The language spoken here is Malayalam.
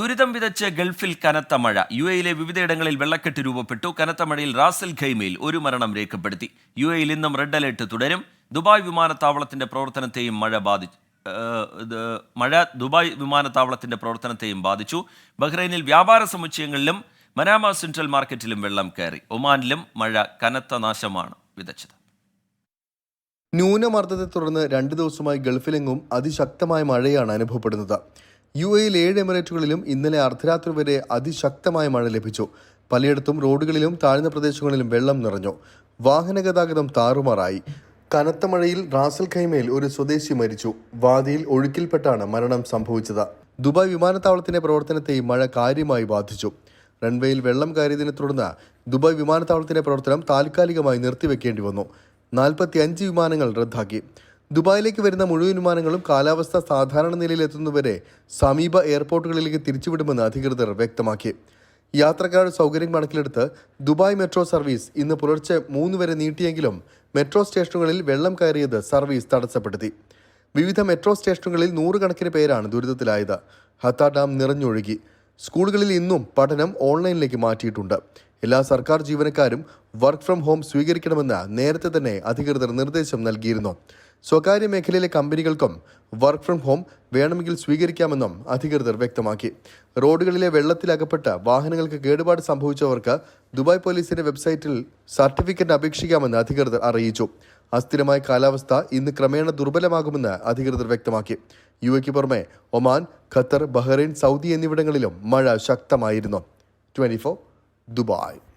ദുരിതം വിതച്ച് ഗൾഫിൽ കനത്ത മഴ. യു എയിലെ വിവിധയിടങ്ങളിൽ വെള്ളക്കെട്ട് രൂപപ്പെട്ടു. കനത്ത മഴയിൽ റാസൽ ഖൈമയിൽ ഒരു മരണം രേഖപ്പെടുത്തി. യു എയിൽ ഇന്നും റെഡ് അലേർട്ട് തുടരും. ദുബായ് വിമാനത്താവളത്തിന്റെ പ്രവർത്തനത്തെയും മഴ ബാധിച്ചു മഴ ദുബായ് വിമാനത്താവളത്തിന്റെ പ്രവർത്തനത്തെയും ബാധിച്ചു. ബഹ്റൈനിൽ വ്യാപാര സമുച്ചയങ്ങളിലും മനാമ സെൻട്രൽ മാർക്കറ്റിലും വെള്ളം കയറി. ഒമാനിലും മഴ കനത്ത നാശമാണ് വിതച്ചത്. ന്യൂനമർദ്ദത്തെ തുടർന്ന് രണ്ട് ദിവസമായി ഗൾഫിലെങ്ങും അതിശക്തമായ മഴയാണ് അനുഭവപ്പെടുന്നത്. യു എയിൽ ഏഴ് എമിറേറ്റുകളിലും ഇന്നലെ അർദ്ധരാത്രി വരെ അതിശക്തമായ മഴ ലഭിച്ചു. പലയിടത്തും റോഡുകളിലും താഴ്ന്ന പ്രദേശങ്ങളിലും വെള്ളം നിറഞ്ഞു. വാഹന ഗതാഗതം താറുമാറായി. കനത്ത മഴയിൽ റാസൽ ഖൈമയിൽ ഒരു സ്വദേശി മരിച്ചു. വാദിയിൽ ഒഴുക്കിൽപ്പെട്ടാണ് മരണം സംഭവിച്ചത്. ദുബായ് വിമാനത്താവളത്തിന്റെ പ്രവർത്തനത്തെയും മഴ കാര്യമായി ബാധിച്ചു. റൺവേയിൽ വെള്ളം കയറിയതിനെ തുടർന്ന് ദുബായ് വിമാനത്താവളത്തിന്റെ പ്രവർത്തനം താൽക്കാലികമായി നിർത്തിവെക്കേണ്ടി വന്നു. നാൽപ്പത്തി അഞ്ച് വിമാനങ്ങൾ റദ്ദാക്കി. ദുബായിലേക്ക് വരുന്ന മുഴുവൻ വിമാനങ്ങളും കാലാവസ്ഥ സാധാരണ നിലയിലെത്തുന്നവരെ സമീപ എയർപോർട്ടുകളിലേക്ക് തിരിച്ചുവിടുമെന്ന് അധികൃതർ വ്യക്തമാക്കി. യാത്രക്കാരുടെ സൗകര്യം കണക്കിലെടുത്ത് ദുബായ് മെട്രോ സർവീസ് ഇന്ന് പുലർച്ചെ മൂന്ന് വരെ നീട്ടിയെങ്കിലും മെട്രോ സ്റ്റേഷനുകളിൽ വെള്ളം കയറിയത് സർവീസ് തടസ്സപ്പെടുത്തി. വിവിധ മെട്രോ സ്റ്റേഷനുകളിൽ നൂറുകണക്കിന് പേരാണ് ദുരിതത്തിലായത്. ഹത്ത ഡാം നിറഞ്ഞൊഴുകി. സ്കൂളുകളിൽ ഇന്നും പഠനം ഓൺലൈനിലേക്ക് മാറ്റിയിട്ടുണ്ട്. എല്ലാ സർക്കാർ ജീവനക്കാരും വർക്ക് ഫ്രം ഹോം സ്വീകരിക്കണമെന്ന് നേരത്തെ തന്നെ അധികൃതർ നിർദ്ദേശം നൽകിയിരുന്നു. സ്വകാര്യ മേഖലയിലെ കമ്പനികൾക്കും വർക്ക് ഫ്രം ഹോം വേണമെങ്കിൽ സ്വീകരിക്കാമെന്നും അധികൃതർ വ്യക്തമാക്കി. റോഡുകളിലെ വെള്ളത്തിലകപ്പെട്ട വാഹനങ്ങൾക്ക് കേടുപാട് സംഭവിച്ചവർക്ക് ദുബായ് പോലീസിന്റെ വെബ്സൈറ്റിൽ സർട്ടിഫിക്കറ്റ് അപേക്ഷിക്കാമെന്ന് അധികൃതർ അറിയിച്ചു. അസ്ഥിരമായ കാലാവസ്ഥ ഇന്ന് ക്രമേണ ദുർബലമാകുമെന്ന് അധികൃതർ വ്യക്തമാക്കി. യു എക്ക് പുറമെ ഒമാൻ ഖത്തർ ബഹ്റൈൻ സൗദി എന്നിവിടങ്ങളിലും മഴ ശക്തമായിരുന്നു. Twenty Dubai.